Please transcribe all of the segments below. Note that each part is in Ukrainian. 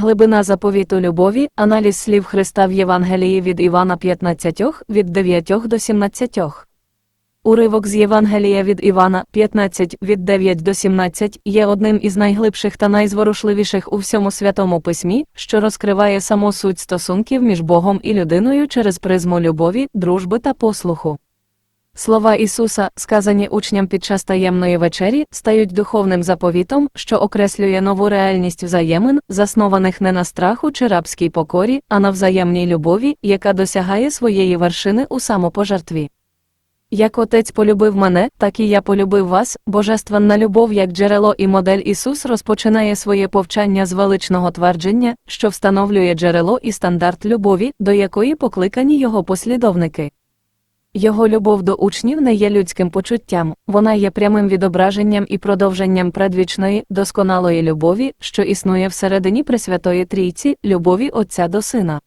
Глибина заповіту любові, аналіз слів Христа в Євангелії від Івана 15, від 9 до 17. Уривок з Євангелія від Івана 15 від 9 до 17 є одним із найглибших та найзворушливіших у всьому святому письмі, що розкриває саму суть стосунків між Богом і людиною через призму любові, дружби та послуху. Слова Ісуса, сказані учням під час таємної вечері, стають духовним заповітом, що окреслює нову реальність взаємин, заснованих не на страху чи рабській покорі, а на взаємній любові, яка досягає своєї вершини у самопожертві. Як Отець полюбив мене, так і я полюбив вас, божественна любов як джерело і модель Ісус розпочинає своє повчання з величного твердження, що встановлює джерело і стандарт любові, до якої покликані його послідовники. Його любов до учнів не є людським почуттям, вона є прямим відображенням і продовженням предвічної, досконалої любові, що існує всередині Пресвятої Трійці, любові Отця до Сина.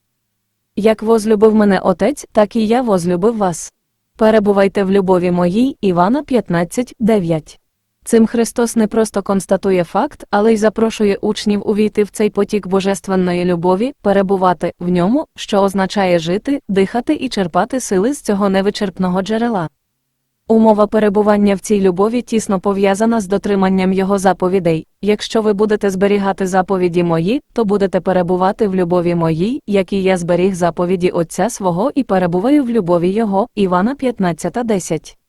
Як возлюбив мене Отець, так і я возлюбив вас. Перебувайте в любові моїй, Івана 15, 9. Цим Христос не просто констатує факт, але й запрошує учнів увійти в цей потік божественної любові, перебувати в ньому, що означає жити, дихати і черпати сили з цього невичерпного джерела. Умова перебування в цій любові тісно пов'язана з дотриманням його заповідей. Якщо ви будете зберігати заповіді мої, то будете перебувати в любові моїй, як і я зберіг заповіді Отця свого і перебуваю в любові Його. Івана 15.10.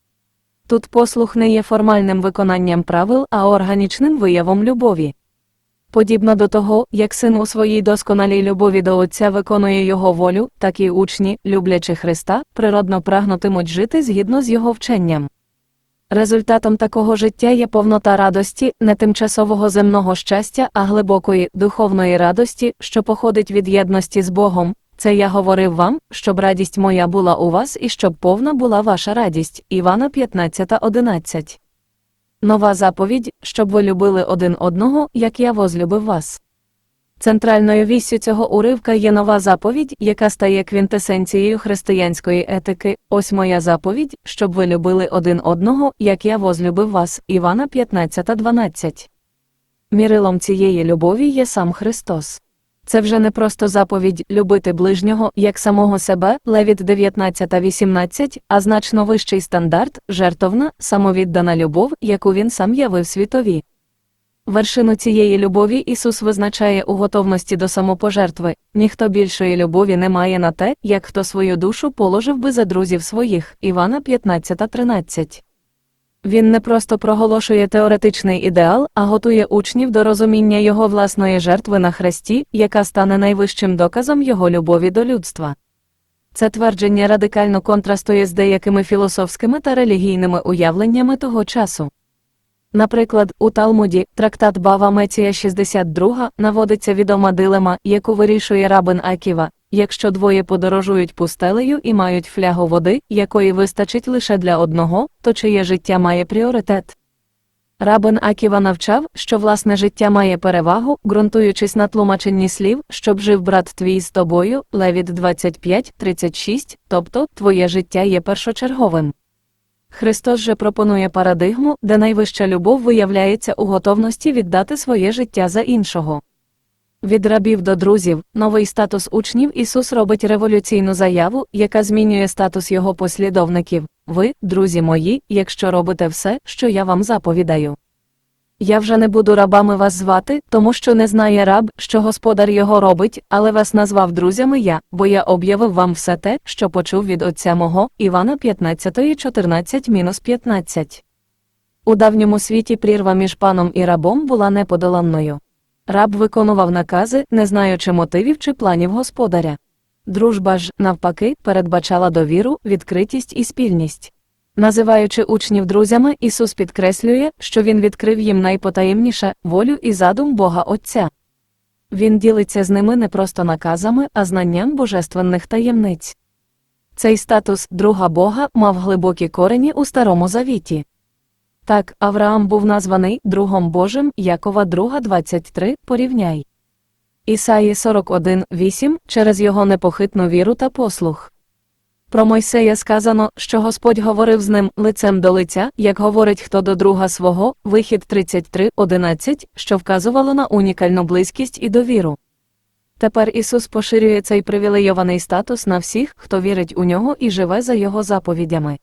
Тут послух не є формальним виконанням правил, а органічним виявом любові. Подібно до того, як син у своїй досконалій любові до Отця виконує його волю, так і учні, люблячи Христа, природно прагнутимуть жити згідно з його вченням. Результатом такого життя є повнота радості, не тимчасового земного щастя, а глибокої, духовної радості, що походить від єдності з Богом. Це я говорив вам, щоб радість моя була у вас і щоб повна була ваша радість. Івана 15.11 Нова заповідь, щоб ви любили один одного, як я возлюбив вас. Центральною віссю цього уривка є нова заповідь, яка стає квінтесенцією християнської етики. Ось моя заповідь, щоб ви любили один одного, як я возлюбив вас. Івана 15.12. Мірилом цієї любові є сам Христос. Це вже не просто заповідь любити ближнього як самого себе, Левіт 19.18, а значно вищий стандарт, жертовна, самовіддана любов, яку він сам явив світові. Вершину цієї любові Ісус визначає у готовності до самопожертви, ніхто більшої любові не має на те, як хто свою душу положив би за друзів своїх. Івана 15.13. Він не просто проголошує теоретичний ідеал, а готує учнів до розуміння його власної жертви на хресті, яка стане найвищим доказом його любові до людства. Це твердження радикально контрастує з деякими філософськими та релігійними уявленнями того часу. Наприклад, у Талмуді, трактат Бава Меція 62 наводиться відома дилема, яку вирішує рабин Аківа, якщо двоє подорожують пустелею і мають флягу води, якої вистачить лише для одного, то чиє життя має пріоритет. Рабин Аківа навчав, що власне життя має перевагу, ґрунтуючись на тлумаченні слів, щоб жив брат твій з тобою, Левіт 25-36, тобто твоє життя є першочерговим. Христос же пропонує парадигму, де найвища любов виявляється у готовності віддати своє життя за іншого. Від рабів до друзів, новий статус учнів Ісус робить революційну заяву, яка змінює статус його послідовників. Ви, друзі мої, якщо робите все, що я вам заповідаю. Я вже не буду рабами вас звати, тому що не знає раб, що господар його робить, але вас назвав друзями я, бо я об'явив вам все те, що почув від отця мого, Івана 15.14-15. У давньому світі прірва між паном і рабом була неподоланною. Раб виконував накази, не знаючи мотивів чи планів господаря. Дружба ж, навпаки, передбачала довіру, відкритість і спільність. Називаючи учнів друзями, Ісус підкреслює, що Він відкрив їм найпотаємніше волю і задум Бога Отця. Він ділиться з ними не просто наказами, а знанням божественних таємниць. Цей статус друга Бога мав глибокі корені у Старому Завіті. Так, Авраам був названий другом Божим Якова 2.23, порівняй. Ісаї 41.8 через його непохитну віру та послух. Про Мойсея сказано, що Господь говорив з ним лицем до лиця, як говорить хто до друга свого, вихід 33.11, що вказувало на унікальну близькість і довіру. Тепер Ісус поширює цей привілейований статус на всіх, хто вірить у нього і живе за його заповідями.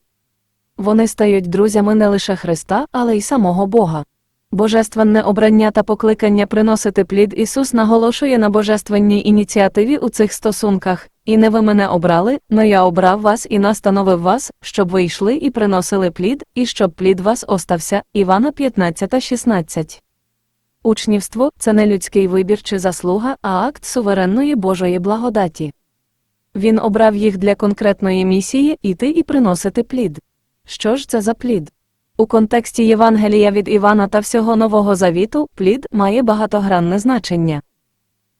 Вони стають друзями не лише Христа, але й самого Бога. Божественне обрання та покликання приносити плід Ісус наголошує на божественній ініціативі у цих стосунках, і не ви мене обрали, но я обрав вас і настановив вас, щоб ви йшли і приносили плід, і щоб плід вас остався. Івана 15:16. Учнівство це не людський вибір чи заслуга, а акт суверенної Божої благодаті. Він обрав їх для конкретної місії іти і приносити плід. Що ж це за плід? У контексті Євангелія від Івана та всього Нового Завіту плід має багатогранне значення.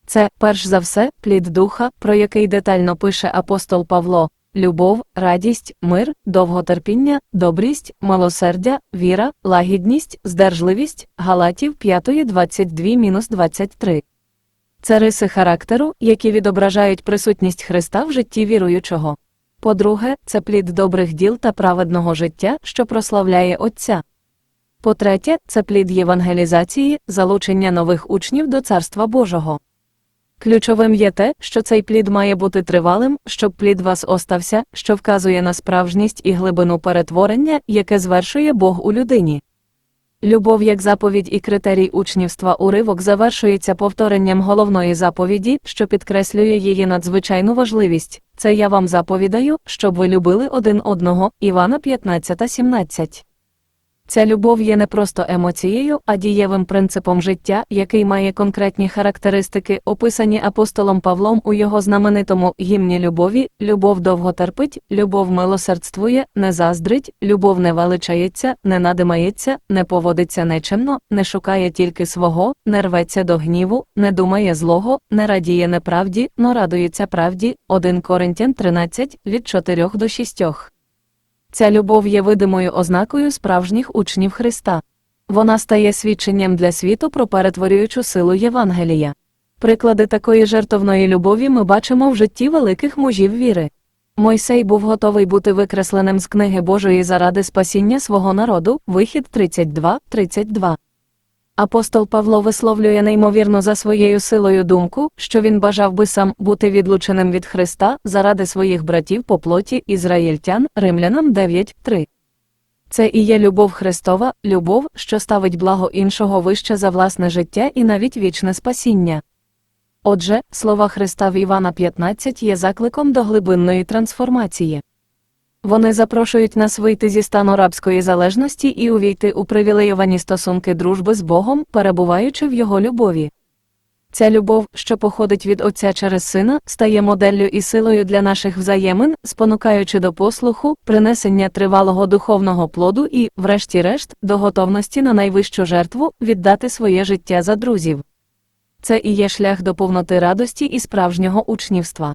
Це, перш за все, плід духа, про який детально пише апостол Павло любов, радість, мир, довготерпіння, добрість, милосердя, віра, лагідність, здержливість, Галатів 5.22-23. Це риси характеру, які відображають присутність Христа в житті віруючого. По-друге, це плід добрих діл та праведного життя, що прославляє Отця. По-третє, це плід євангелізації, залучення нових учнів до Царства Божого. Ключовим є те, що цей плід має бути тривалим, щоб плід вас остався, що вказує на справжність і глибину перетворення, яке звершує Бог у людині. Любов як заповідь і критерій учнівства уривок завершується повторенням головної заповіді, що підкреслює її надзвичайну важливість. Це я вам заповідаю, щоб ви любили один одного. Івана 15.17. Ця любов є не просто емоцією, а дієвим принципом життя, який має конкретні характеристики, описані апостолом Павлом у його знаменитому гімні любові, любов довго терпить, любов милосердствує, не заздрить, любов не величається, не надимається, не поводиться нечемно, не шукає тільки свого, не рветься до гніву, не думає злого, не радіє неправді, но радується правді. 1 Коринтян 13, від 4 до 6. Ця любов є видимою ознакою справжніх учнів Христа. Вона стає свідченням для світу про перетворюючу силу Євангелія. Приклади такої жертовної любові ми бачимо в житті великих мужів віри. Мойсей був готовий бути викресленим з книги Божої заради спасіння свого народу, вихід 32-32. Апостол Павло висловлює неймовірно за своєю силою думку, що він бажав би сам бути відлученим від Христа заради своїх братів по плоті ізраїльтян, римлянам 9.3. Це і є любов Христова, любов, що ставить благо іншого вище за власне життя і навіть вічне спасіння. Отже, слова Христа в Івана 15 є закликом до глибинної трансформації. Вони запрошують нас вийти зі стану рабської залежності і увійти у привілейовані стосунки дружби з Богом, перебуваючи в Його любові. Ця любов, що походить від Отця через Сина, стає моделлю і силою для наших взаємин, спонукаючи до послуху, принесення тривалого духовного плоду і, врешті-решт, до готовності на найвищу жертву віддати своє життя за друзів. Це і є шлях до повноти радості і справжнього учнівства.